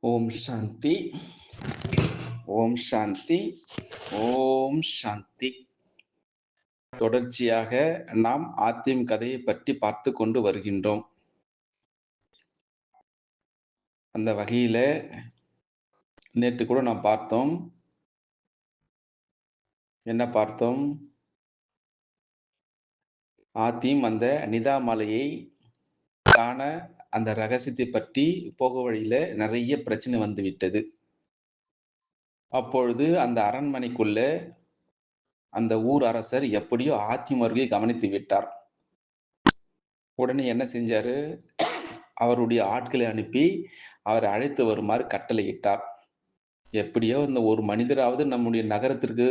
ஓம் சாந்தி. ஓம் சாந்தி. ஓம் சாந்தி. தொடர்ச்சியாக நாம் ஆத்தியம் கதையை பற்றி பார்த்து கொண்டு வருகின்றோம். அந்த வகையில நேற்று கூட நாம் பார்த்தோம். என்ன பார்த்தோம்? ஆத்திம் அந்த நிதாமலையை காண அந்த ரகசியத்தை பற்றி போக வழியில நிறைய பிரச்சனை வந்து விட்டது. அப்பொழுது அந்த அரண்மனைக்குள்ள அந்த ஊர் அரசர் எப்படியோ ஆத்திமர்களை கவனித்து விட்டார். உடனே என்ன செஞ்சாரு? அவருடைய ஆட்களை அனுப்பி அவரை அழைத்து வருமாறு கட்டளையிட்டார். எப்படியோ இந்த ஒரு மனிதராவது நம்முடைய நகரத்திற்கு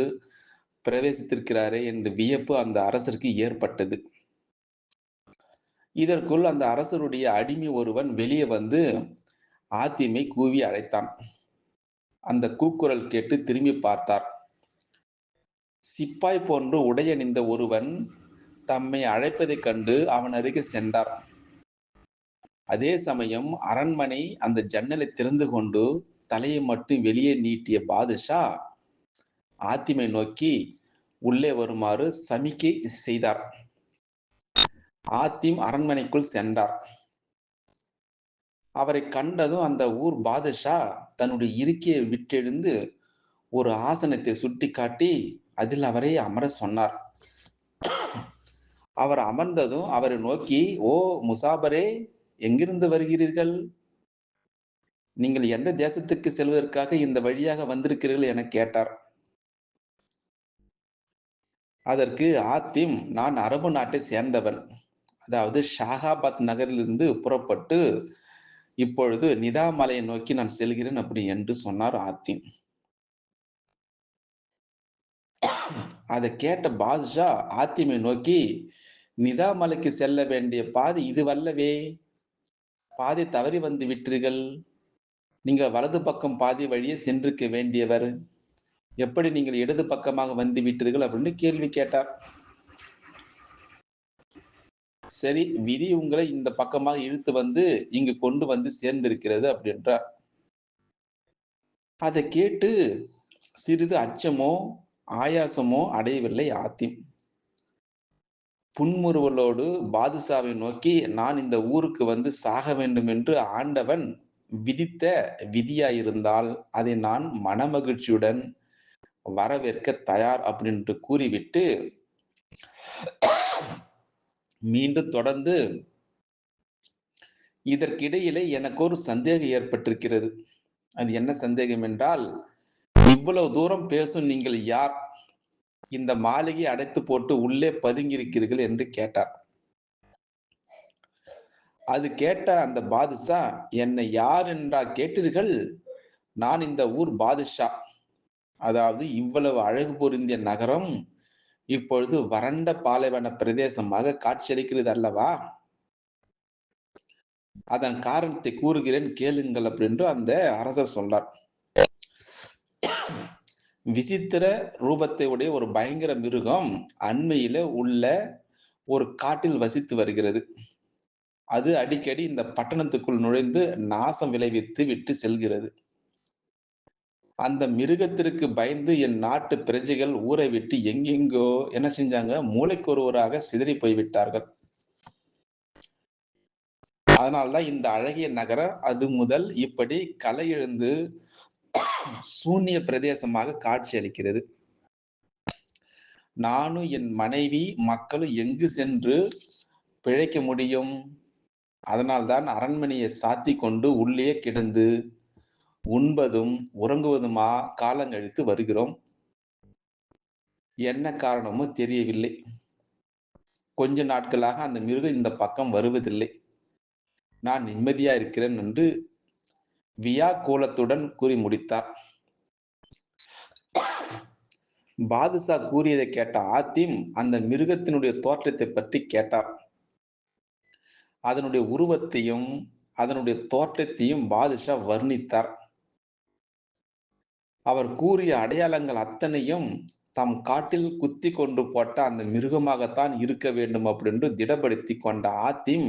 பிரவேசித்திருக்கிறாரே என்று வியப்பு அந்த அரசருக்கு ஏற்பட்டது. இதற்குள் அந்த அரசருடைய அடிமை ஒருவன் வெளியே வந்து ஆத்திமை கூவி அழைத்தான். அந்த கூக்குரல் கேட்டு திரும்பி பார்த்தார். சிப்பாய் போன்று உடையணிந்த ஒருவன் தம்மை அழைப்பதைக் கண்டு அவன் அருகே சென்றார். அதே சமயம் அரண்மனை அந்த ஜன்னலை திறந்து கொண்டு தலையை மட்டும் வெளியே நீட்டிய பாதுஷா ஆத்திமை நோக்கி உள்ளே வருமாறு சமிக்கை செய்தார். ஆத்திம் அரண்மனைக்குள் சென்றார். அவரை கண்டதும் அந்த ஊர் பாதுஷா தன்னுடைய இருக்கையை விட்டெழுந்து ஒரு ஆசனத்தை சுட்டி காட்டி அதில் அவரை அமர சொன்னார். அவர் அமர்ந்ததும் அவரை நோக்கி ஓ முசாபரே எங்கிருந்து வருகிறீர்கள்? நீங்கள் எந்த தேசத்துக்கு செல்வதற்காக இந்த வழியாக வந்திருக்கிறீர்கள்? என கேட்டார். அதற்கு ஆத்திம் நான் அரபு நாட்டை சேர்ந்தவன். அதாவது ஷாகாபாத் நகரிலிருந்து புறப்பட்டு இப்பொழுது நிதாமலையை நோக்கி நான் செல்கிறேன் அப்படி என்று சொன்னார் ஆத்தின். அதை கேட்ட பாதுஷா ஆத்திமை நோக்கி நிதாமலைக்கு செல்ல வேண்டிய பாதி இது வல்லவே பாதி தவறி வந்து விட்டீர்கள். நீங்க வலது பக்கம் பாதி வழியே சென்றிருக்க வேண்டியவர். எப்படி நீங்கள் இடது பக்கமாக வந்து விட்டீர்கள்? அப்படின்னு கேள்வி கேட்டார். சரி விதி உங்களை இந்த பக்கமாக இழுத்து வந்து இங்கு கொண்டு வந்து சேர்ந்திருக்கிறது அப்படின்றார் அதை கேட்டு சிறிது அச்சமோ ஆயாசமோ அடையவில்லை ஆத்திம். புன்முறுவலோடு பாதுஷாவை நோக்கி நான் இந்த ஊருக்கு வந்து சாக வேண்டும் என்று ஆண்டவன் விதித்த விதியாயிருந்தால் அதை நான் மனமகிழ்ச்சியுடன் வரவேற்க தயார் அப்படின்ட்டு கூறிவிட்டு மீண்டும் தொடர்ந்து இதற்கிடையிலே எனக்கு ஒரு சந்தேகம் ஏற்பட்டிருக்கிறது. அது என்ன சந்தேகம் என்றால் இவ்வளவு தூரம் பேசும் நீங்கள் யார்? இந்த மாளிகை அடைத்து போட்டு உள்ளே பதுங்கியிருக்கிறீர்கள் என்று கேட்டார். அது கேட்ட அந்த பாதுஷா என்னை யார் என்றா கேட்டீர்கள்? நான் இந்த ஊர் பாதுஷா. அதாவது இவ்வளவு அழகு பொருந்திய நகரம் இப்பொழுது வறண்ட பாலைவன பிரதேசமாக காட்சியளிக்கிறது அல்லவா? அதன் காரணத்தை கூறுகிறேன் கேளுங்கள் அப்படின்னு அந்த அரசர் சொன்னார் விசித்திர ரூபத்தை உடைய ஒரு பயங்கர மிருகம் அண்மையில உள்ள ஒரு காட்டில் வசித்து வருகிறது. அது அடிக்கடி இந்த பட்டணத்துக்குள் நுழைந்து நாசம் விளைவித்து விட்டு செல்கிறது. அந்த மிருகத்திற்கு பயந்து என் நாட்டு பிரஜைகள் ஊரை விட்டு எங்கெங்கோ என்ன செஞ்சாங்க? மூளைக்கு ஒருவராக சிதறி போய்விட்டார்கள். அதனால்தான் இந்த அழகிய நகரம் அது முதல் இப்படி கலையெழுந்து எழுந்து சூன்ய பிரதேசமாக காட்சி அளிக்கிறது. நானும் என் மனைவி மக்களும் எங்கு சென்று பிழைக்க முடியும்? அதனால்தான் அரண்மனையை சாத்தி கொண்டு உள்ளே கிடந்து உண்பதும் உறங்குவதுமா காலங்கழித்து வருகிறோம்? என்ன காரணமோ தெரியவில்லை. கொஞ்ச நாட்களாக அந்த மிருகம் இந்த பக்கம் வருவதில்லை. நான் நிம்மதியா இருக்கிறேன் என்று வியா கோலத்துடன் கூறி முடித்தார். பாதுஷா கூறியதை கேட்ட ஆத்திம் அந்த மிருகத்தினுடைய தோற்றத்தை பற்றி கேட்டார். அதனுடைய உருவத்தையும் அதனுடைய தோற்றத்தையும் பாதுஷா வர்ணித்தார். அவர் கூறிய அடையாளங்கள் அத்தனையும் தம் காட்டில் குத்தி கொண்டு போட்ட அந்த மிருகமாகத்தான் இருக்க வேண்டும் அப்படின்னு திடப்படுத்தி கொண்ட ஆத்திம்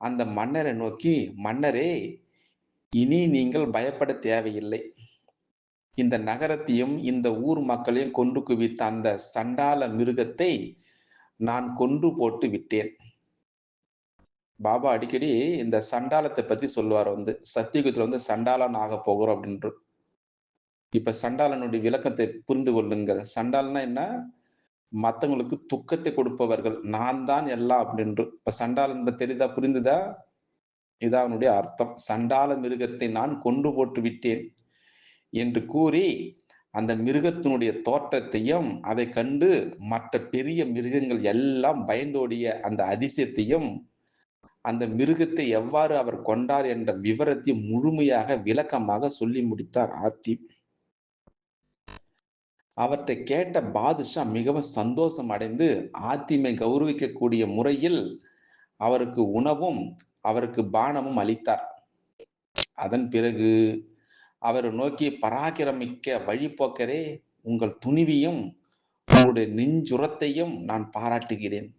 அந்த மன்னரை நோக்கி மன்னரே இனி நீங்கள் பயப்பட தேவையில்லை. இந்த நகரத்தையும், இந்த ஊர் மக்களையும் கொன்று குவித்த அந்த சண்டால மிருகத்தை நான் கொன்று போட்டு விட்டேன். பாபா அடிக்கடி இந்த சண்டாலத்தை பத்தி சொல்லுவார் வந்து. சத்தியுகத்துல வந்து சண்டாலம் ஆக போகிறோம் அப்படின்று. இப்ப சண்டாளனுடைய விளக்கத்தை புரிந்து கொள்ளுங்கள். சண்டாலனா என்ன? மத்தவங்களுக்கு துக்கத்தை கொடுப்பவர்கள். நான் தான் எல்லாம் அப்படின்று. இப்ப சண்டாளன் என்பது தெரியுதா? புரிந்துதா இதான் அவனுடைய அர்த்தம். சண்டாள மிருகத்தை நான் கொண்டு போட்டு விட்டேன் என்று கூறி, அந்த மிருகத்தினுடைய தோற்றத்தையும், அதை கண்டு மற்ற பெரிய மிருகங்கள் எல்லாம் பயந்தோடிய அந்த அதிசயத்தையும், அந்த மிருகத்தை எவ்வாறு அவர் கொண்டார் என்ற விவரத்தை முழுமையாக, விளக்கமாக சொல்லி முடித்தார் ஆத்தி. அவற்றை கேட்ட பாதுஷா மிகவும் சந்தோஷம் அடைந்து, ஆத்திமை கௌரவிக்கக்கூடிய முறையில் அவருக்கு உணவும், அவருக்கு பானமும் அளித்தார். அதன் பிறகு அவரை நோக்கி, "பராக்கிரமிக்க வழிபோக்கரே உங்கள் துணிவையும், உங்களுடைய நெஞ்சுரத்தையும் நான் பாராட்டுகிறேன்.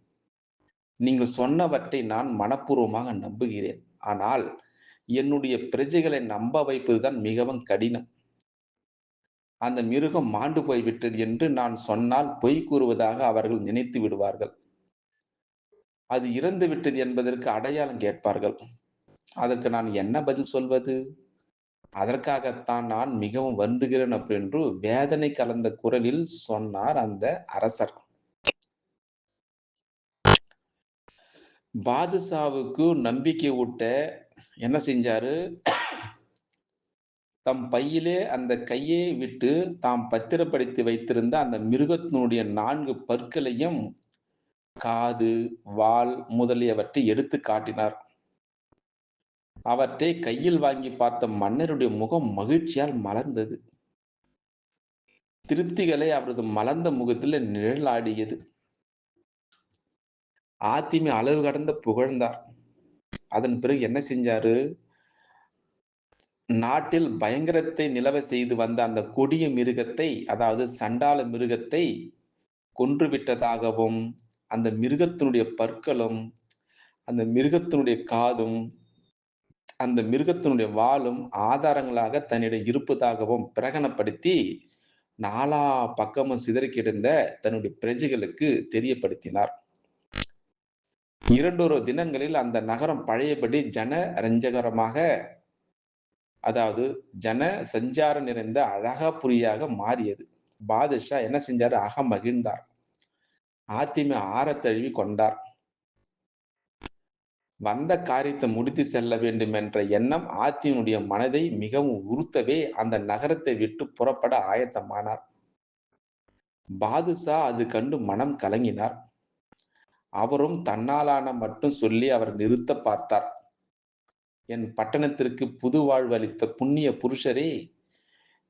நீங்கள் சொன்னவற்றை நான் மனப்பூர்வமாக நம்புகிறேன். ஆனால், என்னுடைய பிரஜைகளை நம்ப வைப்பதுதான் மிகவும் கடினம். அந்த மிருகம் மாண்டு போய்விட்டது என்று நான் சொன்னால் பொய் கூறுவதாக அவர்கள் நினைத்து விடுவார்கள். அது இறந்து விட்டது என்பதற்கு அடையாளம் கேட்பார்கள். அதற்கு நான் என்ன பதில் சொல்வது? அதற்காகத்தான் நான் மிகவும் வருந்துகிறேன்" அப்படின்று வேதனை கலந்த குரலில் சொன்னார் அந்த அரசர். பாதுஷாவுக்கு நம்பிக்கை ஊட்ட என்ன செஞ்சாரு? தம் பையிலே அந்த கையை விட்டு தாம் பத்திரப்படுத்தி வைத்திருந்த அந்த மிருகத்தினுடைய நான்கு பற்களையும், காது, வால் முதலியவற்றை எடுத்து காட்டினார். அவற்றை கையில் வாங்கி பார்த்த மன்னருடைய முகம் மகிழ்ச்சியால் மலர்ந்தது. திருப்திகளை அவரது மலர்ந்த முகத்தில் நிழலாடியது. ஆத்திமை அளவு கடந்த புகழ்ந்தார். அதன் பிறகு என்ன செஞ்சாரு? நாட்டில் பயங்கரத்தை நிலவ செய்து வந்த அந்த கொடிய மிருகத்தை, அதாவது சண்டாள மிருகத்தை கொன்றுவிட்டதாகவும் அந்த மிருகத்தினுடைய பற்களும், அந்த மிருகத்தினுடைய காதும், அந்த மிருகத்தினுடைய வாளும் ஆதாரங்களாக தன்னிடம் இருப்பதாகவும் பிரகடனப்படுத்தி, நாலா பக்கமும் சிதறி கிடந்த தன்னுடைய பிரஜைகளுக்கு தெரியப்படுத்தினார். இரண்டொரு தினங்களில் அந்த நகரம் பழையபடி ஜன ரஞ்சகரமாக அதாவது ஜன சஞ்சாரம் நிறைந்த அழகா புரியாக மாறியது. பாதுஷா என்ன செஞ்சாரு? அகம் மகிழ்ந்தார். ஆத்திமை ஆறத் தழுவி கொண்டார். வந்த காரியத்தை முடித்து செல்ல வேண்டும் என்ற எண்ணம் ஆத்தியனுடைய மனதை மிகவும் உறுத்தவே, அந்த நகரத்தை விட்டு புறப்பட ஆயத்தமானார். பாதுஷா அது கண்டு மனம் கலங்கினார். அவரும் தன்னாலான மட்டும் சொல்லி அவர் நிறுத்தப் பார்த்தார். "என் பட்டணத்திற்கு புது வாழ்வு அளித்த புண்ணிய புருஷரே!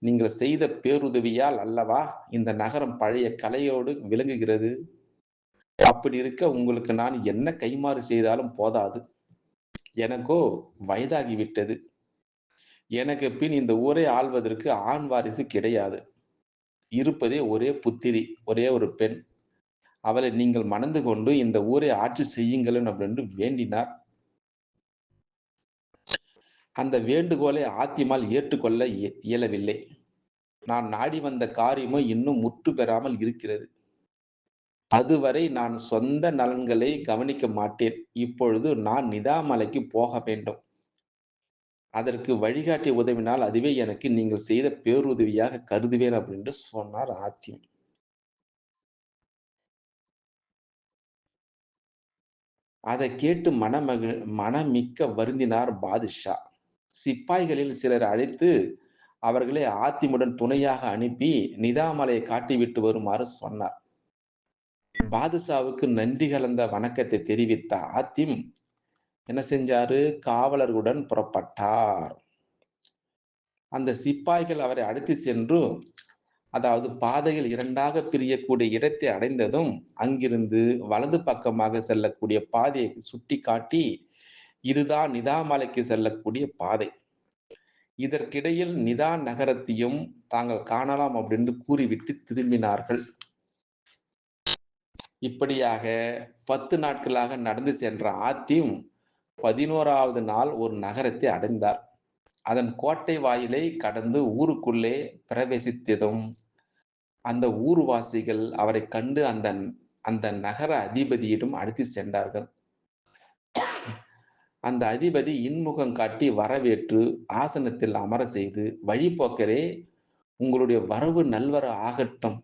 நீங்கள் செய்த பேருதவியால் அல்லவா இந்த நகரம் பழைய கலையோடு விளங்குகிறது. அப்படி இருக்க உங்களுக்கு நான் என்ன கைமாறு செய்தாலும் போதாது. எனக்கோ வயதாகிவிட்டது. எனக்கு பின் இந்த ஊரை ஆள்வதற்கு ஆண் வாரிசு கிடையாது. இருப்பதே ஒரே புத்திரி, ஒரே ஒரு பெண். அவளை நீங்கள் மணந்து கொண்டு இந்த ஊரை ஆட்சி செய்யுங்கள் அப்படின்னு வேண்டினார். அந்த வேண்டுகோளை ஆத்திமால் ஏற்றுக்கொள்ள இய இயலவில்லை. "நான் நாடி வந்த காரியமும் இன்னும் முற்று பெறாமல் இருக்கிறது. அதுவரை நான் சொந்த நலன்களை கவனிக்க மாட்டேன். இப்பொழுது நான் நிதாமலைக்கு போக வேண்டும். அதற்கு வழிகாட்டி உதவினால் அதுவே எனக்கு நீங்கள் செய்த பேருதவியாக கருதுவேன்" அப்படின்னு சொன்னார் ஆத்தியம் அதைக் கேட்டு மனமக மனமிக்க வருந்தினார் பாதுஷா. சிப்பாய்களில் சிலர் அழைத்து, அவர்களை ஆத்திமுடன் துணையாக அனுப்பி, நிதாமலையைக் காட்டிவிட்டு வருமாறு சொன்னார். பாதுஷாவுக்கு நன்றி கலந்த வணக்கத்தை தெரிவித்த ஆத்திம், என்ன செஞ்சாரு? காவலர்களுடன் புறப்பட்டார். அந்த சிப்பாய்கள் அவரை அழைத்துச் சென்று, அதாவது பாதையில் இரண்டாக பிரியக்கூடிய இடத்தை அடைந்ததும், அங்கிருந்து வலது பக்கமாக செல்லக்கூடிய பாதையை சுட்டி காட்டி "இதுதான் நிதாமலைக்குச் செல்லக்கூடிய பாதை. இதற்கிடையில் நிதா நகரத்தையும் தாங்கள் காணலாம்" அப்படின்னு கூறிவிட்டு திரும்பினார்கள். இப்படியாக 10 நாட்களாக நடந்து சென்ற ஆத்தியும் பதினோராவது நாள் ஒரு நகரத்தை அடைந்தார். அதன் கோட்டை வாயிலை கடந்து ஊருக்குள்ளே பிரவேசித்ததும் அந்த ஊர்வாசிகள் அவரை கண்டு அந்த அந்த நகர அதிபதியிடம் அழைத்து சென்றார்கள் அந்த அதிபதி இன்முகம் காட்டி வரவேற்று ஆசனத்தில் அமர செய்து வழிபோக்கரே உங்களுடைய வரவு நல்வர ஆகட்டும்.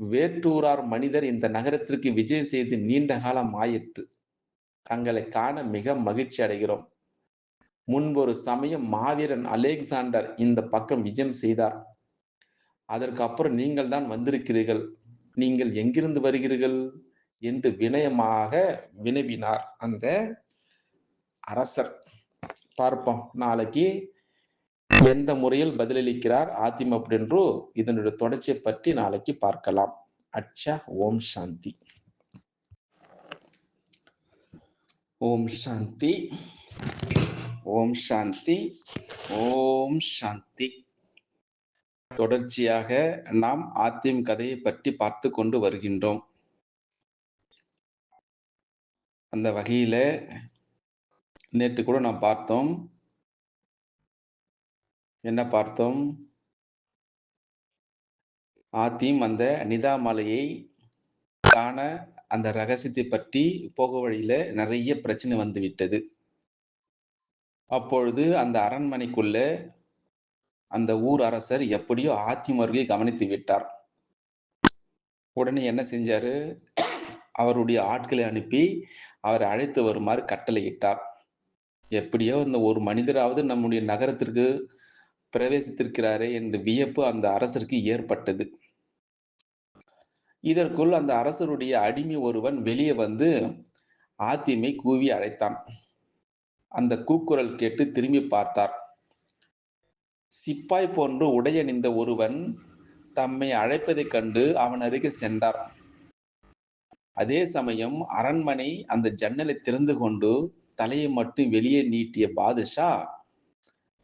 வேற்றூரார் மனிதர் இந்த நகரத்திற்கு விஜயம் செய்து நீண்ட காலம் ஆயிற்று. தங்களை காண மிக மகிழ்ச்சி அடைகிறோம். முன்பொரு சமயம் மாவீரன் அலெக்சாண்டர் இந்த பக்கம் விஜயம் செய்தார். அதற்கு அப்புறம் நீங்கள் தான் வந்திருக்கிறீர்கள். நீங்கள் எங்கிருந்து வருகிறீர்கள்? என்று வினயமாக வினவினார் அந்த அரசர் பார்ப்போம். நாளைக்கு எந்த முறையில் பதிலளிக்கிறார் ஆத்திம் அப்படின்றோ இதனுடைய தொடர்ச்சியை பற்றி நாளைக்கு பார்க்கலாம். அச்சா ஓம் சாந்தி. ஓம் சாந்தி. ஓம் சாந்தி. ஓம் சாந்தி. தொடர்ச்சியாக நாம் ஆத்திம் கதையை பற்றி பார்த்து கொண்டு வருகின்றோம். அந்த வகையில நேற்று கூட நாம் பார்த்தோம். என்ன பார்த்தோம்? ஆத்திம் அந்த நிதாமலையை காண அந்த ரகசியத்தை பற்றி போக வழியில நிறைய பிரச்சனை வந்து விட்டது. அப்பொழுது அந்த அரண்மனைக்குள்ள அந்த ஊர் அரசர் எப்படியோ ஆத்திம் அருகே கவனித்து விட்டார். உடனே என்ன செஞ்சாரு? அவருடைய ஆட்களை அனுப்பி அவரை அழைத்து வருமாறு கட்டளையிட்டார். எப்படியோ இந்த ஒரு மனிதராவது நம்முடைய நகரத்திற்கு பிரவேசித்திருக்கிறாரே என்று வியப்பு அந்த அரசருக்கு ஏற்பட்டது. இதற்குள் அந்த அரசருடைய அடிமை ஒருவன் வெளியே வந்து ஆத்திமை கூவி அழைத்தான். அந்த கூக்குரல் கேட்டு திரும்பி பார்த்தார். சிப்பாய் போன்று உடையணிந்த ஒருவன் தம்மை அழைப்பதைக் கண்டு அவன் அருகே சென்றார். அதே சமயம் அரண்மனை அந்த ஜன்னலை திறந்து கொண்டு தலையை மட்டும் வெளியே நீட்டிய பாதுஷா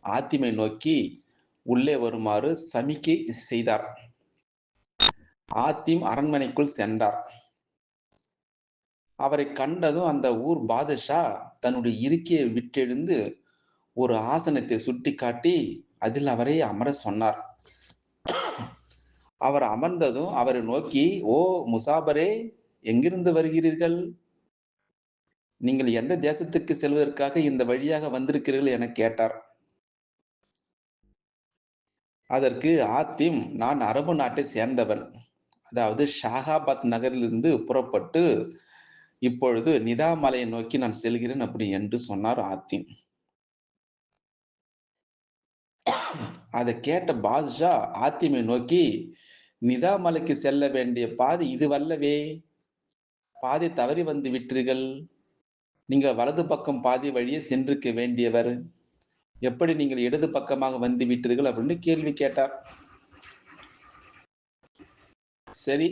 ஆத்திமை நோக்கி உள்ளே வருமாறு சமிக்கை செய்தார். ஆத்திம் அரண்மனைக்குள் சென்றார். அவரை கண்டதும் அந்த ஊர் பாதுஷா தன்னுடைய இருக்கையை விட்டெழுந்து ஒரு ஆசனத்தை சுட்டி காட்டி அதில் அவரை அமர சொன்னார். அவர் அமர்ந்ததும் அவரை நோக்கி ஓ முசாபரே எங்கிருந்து வருகிறீர்கள்? நீங்கள் எந்த தேசத்துக்கு செல்வதற்காக இந்த வழியாக வந்திருக்கிறீர்கள் என கேட்டார். அதற்கு ஆத்திம் நான் அரபு நாட்டை சேர்ந்தவன். அதாவது ஷாகாபாத் நகரிலிருந்து புறப்பட்டு இப்பொழுது நிதாமலையை நோக்கி நான் செல்கிறேன் அப்படி என்று சொன்னார் ஆத்திம். அதை கேட்ட பாதுஷா ஆத்திமை நோக்கி நிதாமலைக்கு செல்ல வேண்டிய பாதை இதுவல்லவே? பாதை தவறி வந்து விட்டீர்கள். நீங்க வலது பக்கம் பாதி வழியே சென்றிருக்க வேண்டியவர். எப்படி நீங்கள் இடது பக்கமாக வந்து விட்டீர்கள் அப்படின்னு கேள்வி கேட்டார். சரி